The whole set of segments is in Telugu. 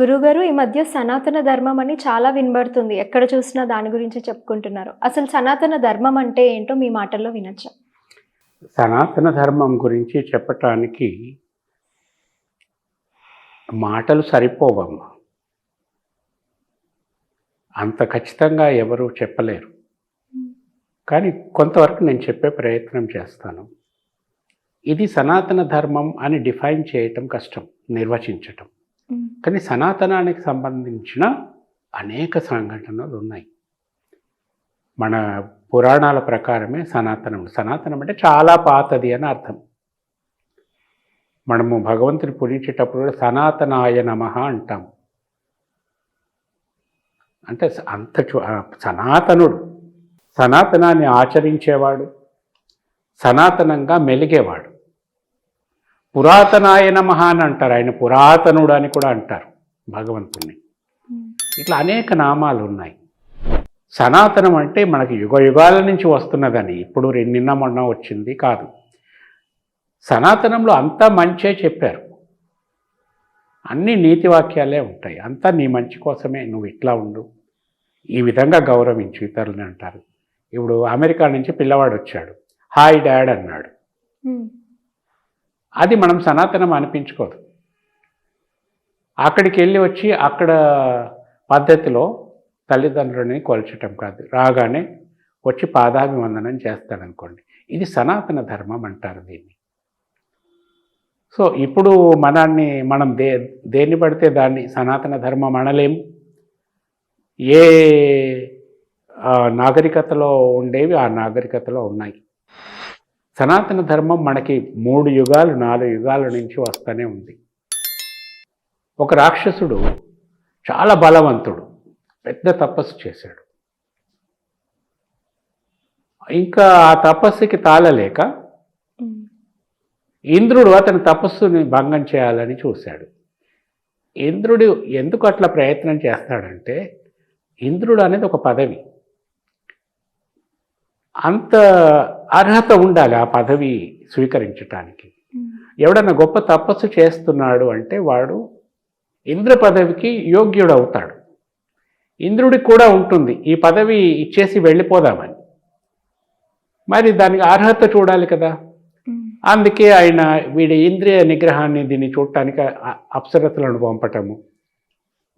గురుగారు ఈ మధ్య సనాతన ధర్మం అని చాలా వినబడుతుంది. ఎక్కడ చూసినా దాని గురించి చెప్పుకుంటున్నారు. అసలు సనాతన ధర్మం అంటే ఏంటో మీ మాటల్లో వినొచ్చు? సనాతన ధర్మం గురించి చెప్పటానికి మాటలు సరిపోవమ్మా. అంత ఖచ్చితంగా ఎవరు చెప్పలేరు. కానీ కొంతవరకు నేను చెప్పే ప్రయత్నం చేస్తాను. ఇది సనాతన ధర్మం అని డిఫైన్ చేయటం కష్టం నిర్వచించటం. కానీ సనాతనానికి సంబంధించిన అనేక సంఘటనలు ఉన్నాయి. మన పురాణాల ప్రకారమే సనాతనం సనాతనం అంటే చాలా పాతది అని అర్థం. మనము భగవంతుని పూజించేటప్పుడు కూడా సనాతనాయ నమ అంటాం. అంటే అంత సనాతనుడు సనాతనాన్ని ఆచరించేవాడు సనాతనంగా మెలిగేవాడు. పురాతనాయ నమః అని అంటారు. ఆయన పురాతనుడు అని కూడా అంటారు భగవంతుణ్ణి. ఇట్లా అనేక నామాలు ఉన్నాయి. సనాతనం అంటే మనకి యుగ యుగాల నుంచి వస్తున్నదని. ఇప్పుడు నిన్న మొన్న వచ్చింది కాదు. సనాతనంలో అంతా మంచే చెప్పారు. అన్ని నీతి వాక్యాలే ఉంటాయి. అంతా నీ మంచి కోసమే. నువ్వు ఇట్లా ఉండు. ఈ విధంగా గౌరవించు ఇతరులని అంటారు. ఇప్పుడు అమెరికా నుంచి పిల్లవాడు వచ్చాడు. హాయ్ డాడ్ అన్నాడు. అది మనం సనాతనం అనిపించుకోదు. అక్కడికి వెళ్ళి వచ్చి అక్కడ పద్ధతిలో తల్లిదండ్రులని కొల్చటం కాదు. రాగానే వచ్చి పాదాభివందనం చేస్తాడనుకోండి. ఇది సనాతన ధర్మం అంటారు దీన్ని. సో ఇప్పుడు మనాన్ని మనం దే దేన్ని పడితే దాన్ని సనాతన ధర్మం అనలేం. ఏ నాగరికతలో ఉండేవి ఆ నాగరికతలో ఉన్నాయి. సనాతన ధర్మం మనకి మూడు యుగాలు నాలుగు యుగాల నుంచి వస్తూనే ఉంది. ఒక రాక్షసుడు చాలా బలవంతుడు పెద్ద తపస్సు చేశాడు. ఇంకా ఆ తపస్సుకి తాళలేక ఇంద్రుడు అతని తపస్సుని భంగం చేయాలని చూశాడు. ఇంద్రుడు ఎందుకు అట్లా ప్రయత్నం చేస్తాడంటే ఇంద్రుడు అనేది ఒక పదవి. అంత అర్హత ఉండాలి ఆ పదవి స్వీకరించటానికి. ఎవడన్నా గొప్ప తపస్సు చేస్తున్నాడు అంటే వాడు ఇంద్ర పదవికి యోగ్యుడు అవుతాడు ఇంద్రుడికి కూడా ఉంటుంది. ఈ పదవి ఇచ్చేసి వెళ్ళిపోదామని. మరి దానికి అర్హత చూడాలి కదా. అందుకే ఆయన వీడి ఇంద్రియ నిగ్రహాన్ని దీన్ని చూడటానికి అప్సరతులను పంపటము.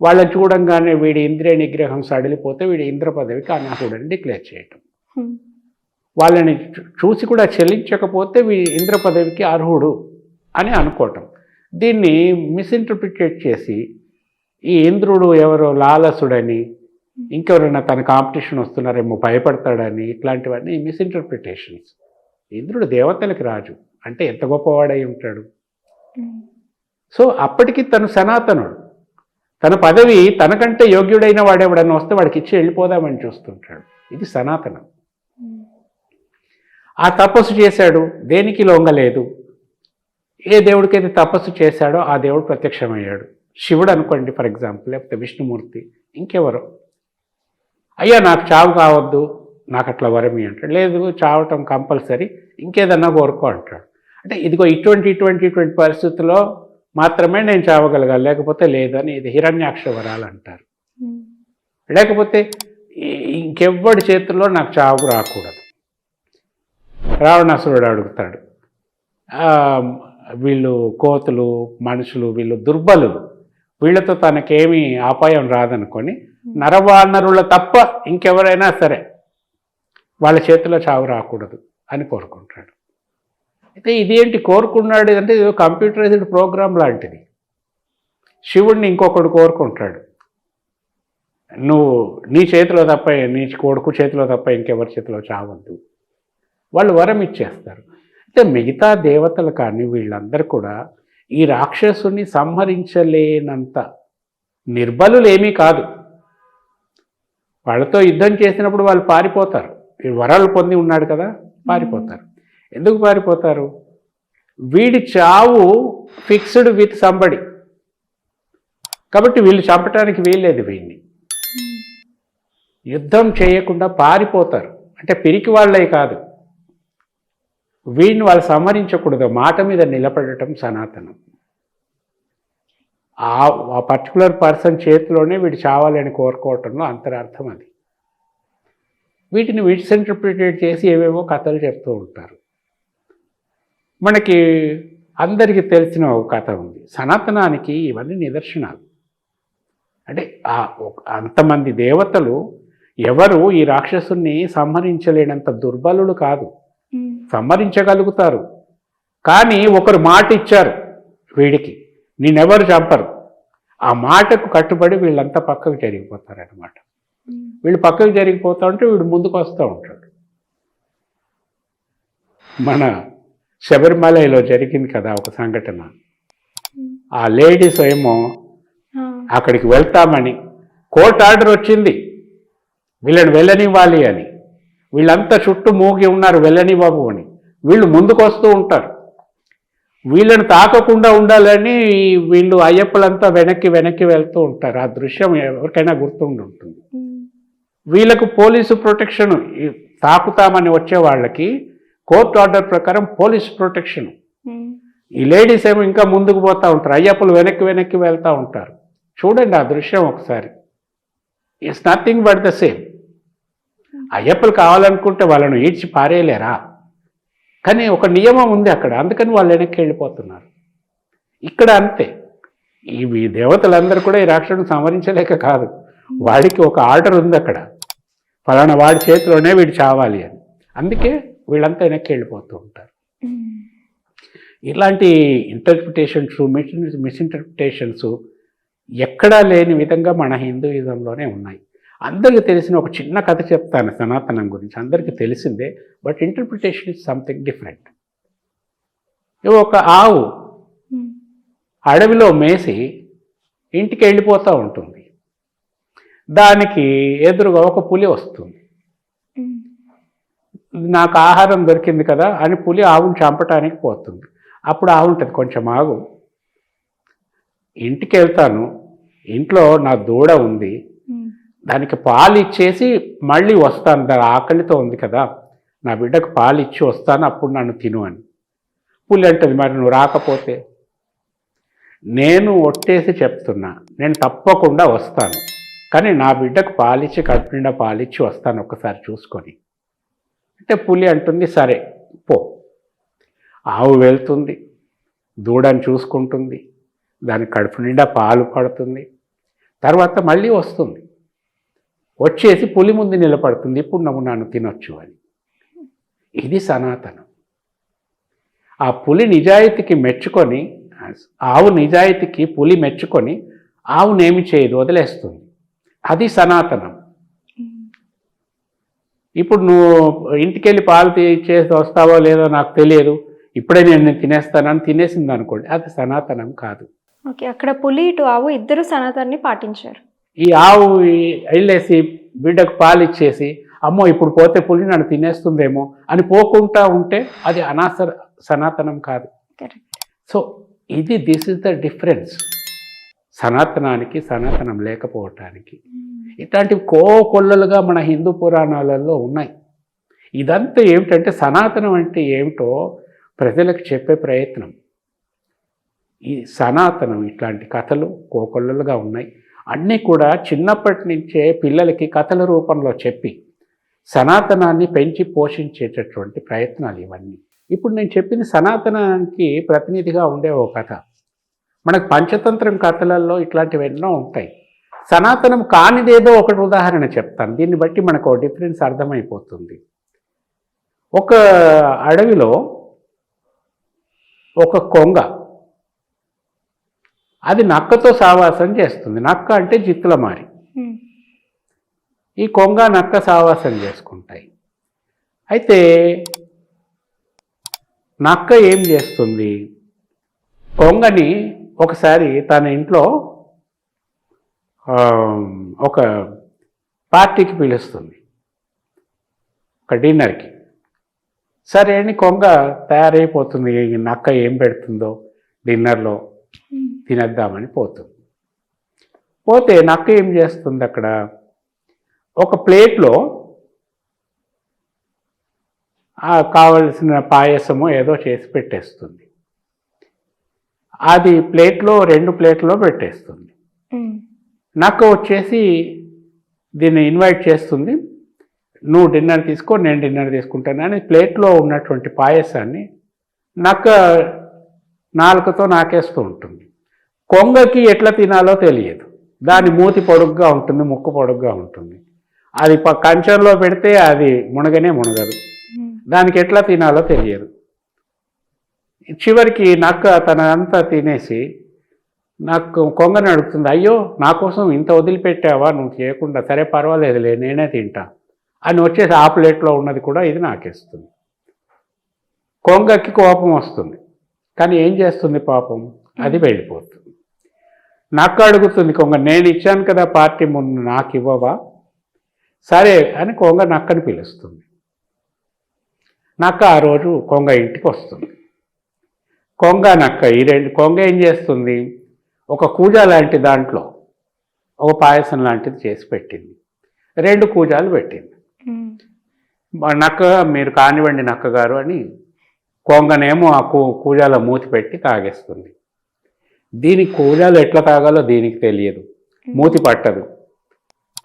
వాళ్ళని చూడంగానే వీడి ఇంద్రియ నిగ్రహం సడిలిపోతే వీడి ఇంద్ర పదవికి అనర్హుడని డిక్లేర్ చేయటం. వాళ్ళని చూ- చూసి కూడా చెల్లించకపోతే వీ ఇంద్ర పదవికి అర్హుడు అని అనుకోవటం. దీన్ని మిస్ఇంటర్ప్రిటేట్ చేసి ఈ ఇంద్రుడు ఎవరో లాలసుడని ఇంకెవరైనా తన కాంపిటీషన్ వస్తున్నారేమో భయపడతాడని ఇట్లాంటివన్నీ మిస్ఇంటర్ప్రిటేషన్స్. ఇంద్రుడు దేవతలకు రాజు అంటే ఎంత గొప్పవాడై ఉంటాడు. సో అప్పటికి తను సనాతనుడు. తన పదవి తనకంటే యోగ్యుడైన వాడెవడన్నా వస్తే వాడికి ఇచ్చి వెళ్ళిపోదామని చూస్తుంటాడు. ఇది సనాతనం. Hmm. ఆ తపస్సు చేశాడు దేనికి లొంగలేదు? ఏ దేవుడికైతే తపస్సు చేశాడో ఆ దేవుడు ప్రత్యక్షమయ్యాడు. శివుడు అనుకోండి ఫర్ ఎగ్జాంపుల్ లేకపోతే విష్ణుమూర్తి ఇంకెవరో. అయ్యా నాకు చావు కావద్దు నాకు అట్లా వరమి అంటాడు. లేదు చావటం కంపల్సరీ ఇంకేదన్నా కోరుకో అంటాడు. అంటే ఇదిగో ఇటువంటి ఇటువంటి ఇటువంటి పరిస్థితుల్లో మాత్రమే నేను చావగలగాలి లేకపోతే లేదని ఇది హిరణ్యాక్ష వరాలు అంటారు లేకపోతే ఈ- ఇంకెవ్వడి చేతుల్లో నాకు చావు రాకూడదు. రావణాసురుడు అడుగుతాడు. వీళ్ళు కోతులు మనుషులు వీళ్ళు దుర్బలులు. వీళ్ళతో తనకేమీ అపాయం రాదనుకొని నరవానరుల తప్ప ఇంకెవరైనా సరే వాళ్ళ చేతిలో చావు రాకూడదు అని కోరుకుంటాడు. అయితే ఇదేంటి కోరుకున్నాడు అంటే ఇదో కంప్యూటరైజ్డ్ ప్రోగ్రామ్ లాంటిది. శివుడిని ఇంకొకడు కోరుకుంటాడు. నువ్వు నీ చేతిలో తప్ప నీ కొడుకు చేతిలో తప్ప ఇంకెవరి చేతిలో చావద్దు. వాళ్ళు వరం ఇచ్చేస్తారు. అయితే మిగతా దేవతలు కానీ వీళ్ళందరూ కూడా ఈ రాక్షసుని సంహరించలేనంత నిర్బలులు ఏమీ కాదు. వాళ్ళతో యుద్ధం చేసినప్పుడు వాళ్ళు పారిపోతారు. ఈ వరాలు పొంది ఉన్నాడు కదా పారిపోతారు. ఎందుకు పారిపోతారు? వీడి చావు ఫిక్స్డ్ విత్ సంబడి. కాబట్టి వీళ్ళు చంపటానికి వీల్లేదు వీడిని యుద్ధం చేయకుండా పారిపోతారు. అంటే పిరికి వాళ్ళే కాదు. వీడిని వాళ్ళు సంహరించకూడదు. మాట మీద నిలబడటం సనాతనం. ఆ ఆ పర్టికులర్ పర్సన్ చేతిలోనే వీడు చావాలని కోరుకోవటంలో అంతరార్థం అది. వీటిని మిస్ఇంటర్ప్రిటేట్ చేసి ఏవేవో కథలు చెప్తూ ఉంటారు. మనకి అందరికీ తెలిసిన ఒక కథ ఉంది. సనాతనానికి ఇవన్నీ నిదర్శనాలు. అంటే ఆ అంతమంది దేవతలు ఎవరు ఈ రాక్షసుని సంహరించలేనంత దుర్బలుడు కాదు. సంహరించగలుగుతారు కానీ ఒకరు మాట ఇచ్చారు వీడికి. నేనెవరు చంపరు. ఆ మాటకు కట్టుబడి వీళ్ళంతా పక్కకు జరిగిపోతారనమాట వీళ్ళు పక్కకు జరిగిపోతా ఉంటే వీడు ముందుకు వస్తూ ఉంటాడు. మన శబరిమలలో జరిగింది కదా ఒక సంఘటన. ఆ లేడీస్ ఏమో అక్కడికి వెళ్తామని కోర్టు ఆర్డర్ వచ్చింది. వీళ్ళని వెళ్ళనివ్వాలి అని. వీళ్ళంతా చుట్టూ మూగి ఉన్నారు వెళ్ళని బాబు అని. వీళ్ళు ముందుకు వస్తూ ఉంటారు. వీళ్ళని తాకకుండా ఉండాలని వీళ్ళు అయ్యప్పలంతా వెనక్కి వెనక్కి వెళ్తూ ఉంటారు. ఆ దృశ్యం ఎవరికైనా గుర్తుండి ఉంటుంది. వీళ్ళకు పోలీసు ప్రొటెక్షన్ తాకుతామని వచ్చే వాళ్ళకి కోర్టు ఆర్డర్ ప్రకారం పోలీసు ప్రొటెక్షన్. ఈ లేడీస్ ఏమో ఇంకా ముందుకు పోతూ ఉంటారు. అయ్యప్పలు వెనక్కి వెనక్కి వెళ్తూ ఉంటారు. చూడండి ఆ దృశ్యం ఒకసారి. It's nothing but the same అయ్యప్పలు కావాలనుకుంటే వాళ్ళను ఈడ్చి పారేయలేరా? కానీ ఒక నియమం ఉంది అక్కడ అందుకని వాళ్ళు వెనక్కి వెళ్ళిపోతున్నారు. ఇక్కడ అంతే. ఇవి దేవతలందరూ కూడా ఈ రాక్షసుని సంవరించలేక కాదు. వాడికి ఒక ఆర్డర్ ఉంది అక్కడ. ఫలానా వాడి చేతిలోనే వీడు చావాలి అని. అందుకే వీళ్ళంతా వెనక్కి వెళ్ళిపోతూ ఉంటారు. ఇలాంటి ఇంటర్ప్రిటేషన్స్ మిస్ మిస్ఇంటర్ప్రిటేషన్స్ ఎక్కడా లేని విధంగా మన హిందూయిజంలోనే ఉన్నాయి. అందరికీ తెలిసిన ఒక చిన్న కథ చెప్తాను సనాతనం గురించి. అందరికీ తెలిసిందే but interpretation is something different ఒక ఆవు ఉమ్, అడవిలో మేసి ఇంటికి వెళ్ళిపోతూ ఉంటుంది. దానికి ఎదురుగా ఒక పులి వస్తుంది. ఉమ్, నాకు ఆహారం దొరికింది కదా అని పులి ఆవును చంపటానికి పోతుంది. అప్పుడు ఆవు ఉంటుంది కొంచెం ఆగు. ఇంటికి వెళ్తాను ఇంట్లో నా దూడ ఉంది దానికి పాలు ఇచ్చేసి మళ్ళీ వస్తాను. దాని ఆకలితో ఉంది కదా. నా బిడ్డకు పాలు ఇచ్చి వస్తాను అప్పుడు నన్ను తిను అని. పులి అంటుంది మరి నువ్వు రాకపోతే? నేను ఒట్టేసి చెప్తున్నా నేను తప్పకుండా వస్తాను. కానీ నా బిడ్డకు పాలిచ్చి కడుపు నిండా పాలిచ్చి వస్తాను ఒక్కసారి చూసుకొని. అంటే పులి అంటుంది సరే పో. ఆవు వెళ్తుంది దూడని చూసుకుంటుంది దాని కడుపు నిండా పాలు పడుతుంది తర్వాత మళ్ళీ వస్తుంది. వచ్చేసి పులి ముందు నిలబడుతుంది. ఇప్పుడు నువ్వు నన్ను తినొచ్చు అని. ఇది సనాతనం. ఆ పులి నిజాయితీకి మెచ్చుకొని ఆవు నిజాయితీకి పులి మెచ్చుకొని ఆవునేమి చేయదు వదిలేస్తుంది. అది సనాతనం. ఇప్పుడు నువ్వు ఇంటికెళ్ళి పాలు చేసి వస్తావో లేదో నాకు తెలియదు. ఇప్పుడే నేను తినేస్తానని తినేసింది అనుకోండి అది సనాతనం కాదు. ఓకే అక్కడ పులి ఇటు ఆవు ఇద్దరు సనాతనాన్ని పాటించారు. ఈ ఆవు వెళ్ళేసి బిడ్డకు పాలు ఇచ్చేసి అమ్మో ఇప్పుడు పోతే పులి నన్ను తినేస్తుందేమో అని పోకుండా ఉంటే అది అనాసర సనాతనం కాదు. సో ఇది దిస్ ఇస్ ద డిఫరెన్స్. సనాతనానికి సనాతనం లేకపోవటానికి. ఇట్లాంటివి కోకొల్లలుగా మన హిందూ పురాణాలలో ఉన్నాయి. ఇదంతా ఏమిటంటే సనాతనం అంటే ఏమిటో ప్రజలకు చెప్పే ప్రయత్నం. ఈ సనాతనం ఇట్లాంటి కథలు కోకొల్లలుగా ఉన్నాయి. అన్నీ కూడా చిన్నప్పటి నుంచే పిల్లలకి కథల రూపంలో చెప్పి సనాతనాన్ని పెంచి పోషించేటటువంటి ప్రయత్నాలు ఇవన్నీ. ఇప్పుడు నేను చెప్పిన సనాతనానికి ప్రతినిధిగా ఉండే ఓ కథ. మనకు పంచతంత్రం కథలలో ఇట్లాంటివి ఎన్నో ఉంటాయి. సనాతనం కానిదేదో ఒకటి ఉదాహరణ చెప్తాను. దీన్ని బట్టి మనకు డిఫరెన్స్ అర్థమైపోతుంది. ఒక అడవిలో ఒక కొంగ అది నక్కతో సావాసం చేస్తుంది. నక్క అంటే జిత్తుల మారి ఉమ్, ఈ కొంగ నక్క సావాసం చేసుకుంటాయి. అయితే నక్క ఏం చేస్తుంది? కొంగని ఒకసారి తన ఇంట్లో ఒక పార్టీకి పిలుస్తుంది. ఒక డిన్నర్కి. సరే అని కొంగ తయారైపోతుంది. నక్క ఏం పెడుతుందో డిన్నర్లో. తినేద్దామని పోతుంది పోతే నక్క ఏం చేస్తుంది అక్కడ? ఒక ప్లేట్లో కావలసిన పాయసము ఏదో చేసి పెట్టేస్తుంది. అది ప్లేట్లో రెండు ప్లేట్లో పెట్టేస్తుంది. ఉమ్, నాకు వచ్చేసి దీన్ని ఇన్వైట్ చేస్తుంది. నువ్వు డిన్నర్ తీసుకో నేను డిన్నర్ తీసుకుంటాను అని ప్లేట్లో ఉన్నటువంటి పాయసాన్ని నక్క నాలుకతో నాకేస్తూ ఉంటుంది. కొంగకి ఎట్లా తినాలో తెలియదు. దాని మూతి పొడుగ్గా ఉంటుంది ముక్కు పొడుగ్గా ఉంటుంది. అది కంచంలో పెడితే అది మునగనే మునగదు. దానికి ఎట్లా తినాలో తెలియదు. చివరికి నక్క తనంతా తినేసి నాకు కొంగని అడుగుతుంది అయ్యో నా కోసం ఇంత వదిలిపెట్టావా? నువ్వు చేయకుండా సరే పర్వాలేదులే నేనే తింటా. అని వచ్చేసి ఆ ప్లేట్లో ఉన్నది కూడా ఇది నాకేస్తుంది. కొంగకి కోపం వస్తుంది. కానీ ఏం చేస్తుంది పాపం? అది వెళ్ళిపోతుంది నాకు అడుగుతుంది కొంగ నేను ఇచ్చాను కదా పార్టీ ముందు నాకు ఇవ్వవా? సరే అని కొంగ నక్కని పిలుస్తుంది. నక్క ఆ రోజు కొంగ ఇంటికి వస్తుంది. కొంగ నక్క ఈ రెండు కొంగ ఏం చేస్తుంది? ఒక కూజ లాంటి దాంట్లో ఒక పాయసం లాంటిది చేసి పెట్టింది. రెండు కూజాలు పెట్టింది. నక్క మీరు కానివ్వండి నక్క గారు అని కొంగనేమో ఆ కూ కూజాల మూతి పెట్టి తాగేస్తుంది. దీనికి కూజాలు ఎట్లా తాగాలో దీనికి తెలియదు. మూతి పట్టదు.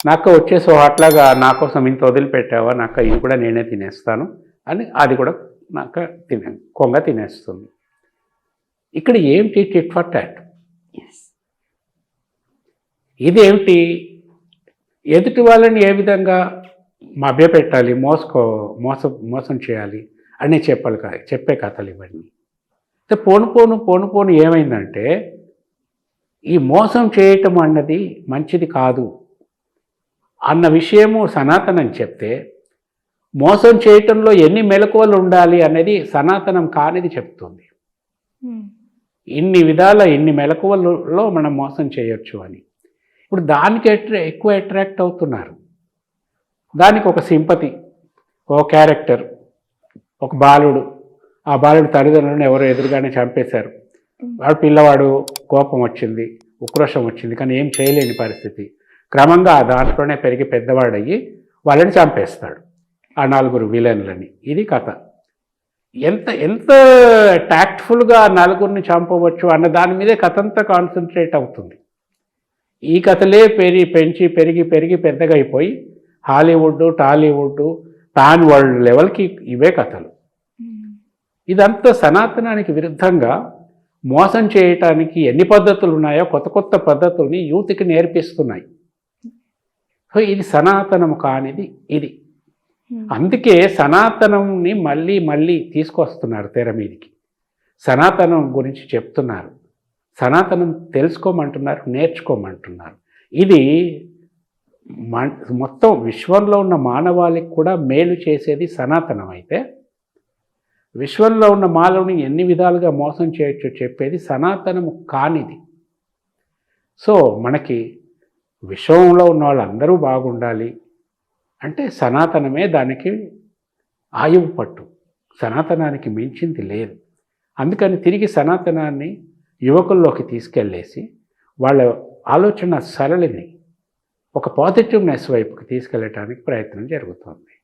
నక్క వచ్చేసి "ఓ, అట్లాగా నా కోసం ఇంత వదిలిపెట్టావా? నక్క ఇది కూడా నేనే తినేస్తాను అని అది కూడా నక్క తినే కొంగ తినేస్తుంది. ఇక్కడ ఏమిటి టిట్ ఫర్ టాట్. ఇదేమిటి? ఎదుటి వాళ్ళని ఏ విధంగా మభ్యపెట్టాలి? మోసుకో మోస మోసం చేయాలి? అని చెప్పాలి చెప్పే కథలు ఇవన్నీ. అయితే పోను పోను పోను పోను ఏమైందంటే ఈ మోసం చేయటం అన్నది మంచిది కాదు అన్న విషయము సనాతనం చెప్తే మోసం చేయటంలో ఎన్ని మెలకువలు ఉండాలి అనేది సనాతనం కానిది చెప్తుంది. ఇన్ని విధాల ఇన్ని మెలకువలలో మనం మోసం చేయొచ్చు అని. ఇప్పుడు దానికి అట్రా ఎక్కువ అట్రాక్ట్ అవుతున్నారు. దానికి ఒక సింపతి ఓ క్యారెక్టర్ ఒక బాలుడు. ఆ బాలుడు తల్లిదండ్రులను ఎవరో ఎదురుగానే చంపేశారు. వాడు పిల్లవాడు కోపం వచ్చింది ఉక్రోషం వచ్చింది కానీ ఏం చేయలేని పరిస్థితి. క్రమంగా ఆ దాంట్లోనే పెరిగి పెద్దవాడయ్యి వాళ్ళని చంపేస్తాడు. ఆ నలుగురు విలన్లని. ఇది కథ. ఎంత ఎంత ట్యాక్ట్ఫుల్గా నలుగురిని చంపవచ్చు అన్న దాని మీదే కథ అంతా కాన్సన్ట్రేట్ అవుతుంది. ఈ కథలే పెరిగి పెంచి పెరిగి పెరిగి పెద్దగా అయిపోయి హాలీవుడ్ టాలీవుడ్ పాన్ వరల్డ్ లెవెల్కి ఇవే కథలు. ఉమ్, ఇదంతా సనాతనానికి విరుద్ధంగా మోసం చేయటానికి ఎన్ని పద్ధతులు ఉన్నాయో కొత్త కొత్త పద్ధతుల్ని యూత్కి నేర్పిస్తున్నాయి. సో ఇది సనాతనము కానిది ఇది. ఉమ్, అందుకే సనాతనంని మళ్ళీ మళ్ళీ తీసుకొస్తున్నారు తెర మీదకి. సనాతనం గురించి చెప్తున్నారు. సనాతనం తెలుసుకోమంటున్నారు నేర్చుకోమంటున్నారు. ఇది మొత్తం విశ్వంలో ఉన్న మానవాళికి కూడా మేలు చేసేది సనాతనం అయితే. విశ్వంలో ఉన్న మానవుని ఎన్ని విధాలుగా మోసం చేయొచ్చో చెప్పేది సనాతనము కానిది. సో మనకి విశ్వంలో ఉన్న వాళ్ళందరూ బాగుండాలి అంటే సనాతనమే దానికి ఆయువు పట్టు. సనాతనానికి మించింది లేదు. అందుకని తిరిగి సనాతనాన్ని యువకుల్లోకి తీసుకెళ్ళేసి వాళ్ళ ఆలోచన సరళిని ఒక పాజిటివ్నెస్ వైపుకి తీసుకెళ్ళటానికి ప్రయత్నం జరుగుతుంది.